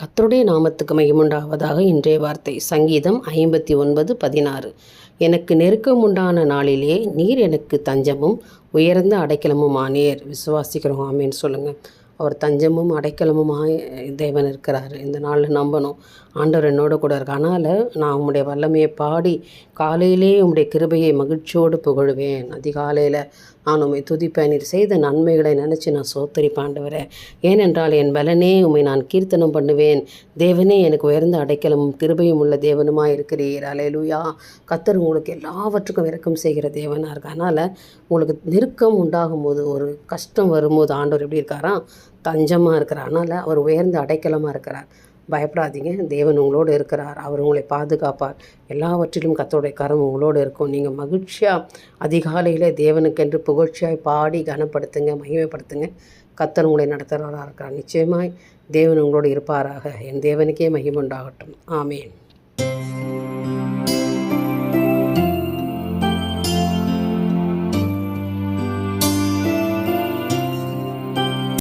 கத்தருடைய நாமத்துக்கு மகிமுண்டாவதாக இன்றைய வார்த்தை. சங்கீதம் ஐம்பத்தி ஒன்பது பதினாறு. எனக்கு நெருக்கம் உண்டான நாளிலே நீர் எனக்கு தஞ்சமும் உயர்ந்த அடைக்கலமும் ஆனீர் விசுவாசிக்கிறோம். ஆமேன்னு சொல்லுங்கள் அவர் தஞ்சமும் அடைக்கலமுமாய் தேவன் இருக்கிறார். இந்த நாளில் நம்பணும். ஆண்டவர் என்னோட கூட இருக்கு அதனால் நான் உம்முடைய வல்லமையை பாடி காலையிலே உம்முடைய கிருபையை மகிழ்ச்சியோடு புகழுவேன். அதிகாலையில் நான் உண்மை துதிப்பேன். நீர் செய்த நன்மைகளை நினச்சி நான் சோத்தரிப்பேன் ஆண்டவரே. ஏனென்றால் என் பலனே உண்மை நான் கீர்த்தனம் பண்ணுவேன். தேவனே எனக்கு உயர்ந்த அடைக்கலமும் கிருபையும் உள்ள தேவனுமாக இருக்கிறீர். அலையலூயா. கத்தர் உங்களுக்கு எல்லாவற்றுக்கும் இறக்கம் செய்கிற தேவனாக இருக்கு அதனால் உங்களுக்கு நெருக்கம் உண்டாகும் போது ஒரு கஷ்டம் வரும்போது ஆண்டவர் எப்படி இருக்காராம் தஞ்சமாக இருக்கிறார். அதனால் அவர் உயர்ந்த அடைக்கலமாக இருக்கிறார். பயப்படாதீங்க. தேவன் உங்களோடு இருக்கிறார். அவர் உங்களை பாதுகாப்பார். எல்லாவற்றிலும் கத்தோடைய கரம் உங்களோடு இருக்கும். நீங்கள் மகிழ்ச்சியாக அதிகாலையில் தேவனுக்கென்று புகழ்ச்சியாய் பாடி கனப்படுத்துங்க மகிமைப்படுத்துங்க. கத்தர் உங்களை நடத்துகிறவராக இருக்கிறார். நிச்சயமாய் தேவன் உங்களோடு இருப்பாராக. என் தேவனுக்கே மகிமுண்டாகட்டும் ஆமேன்.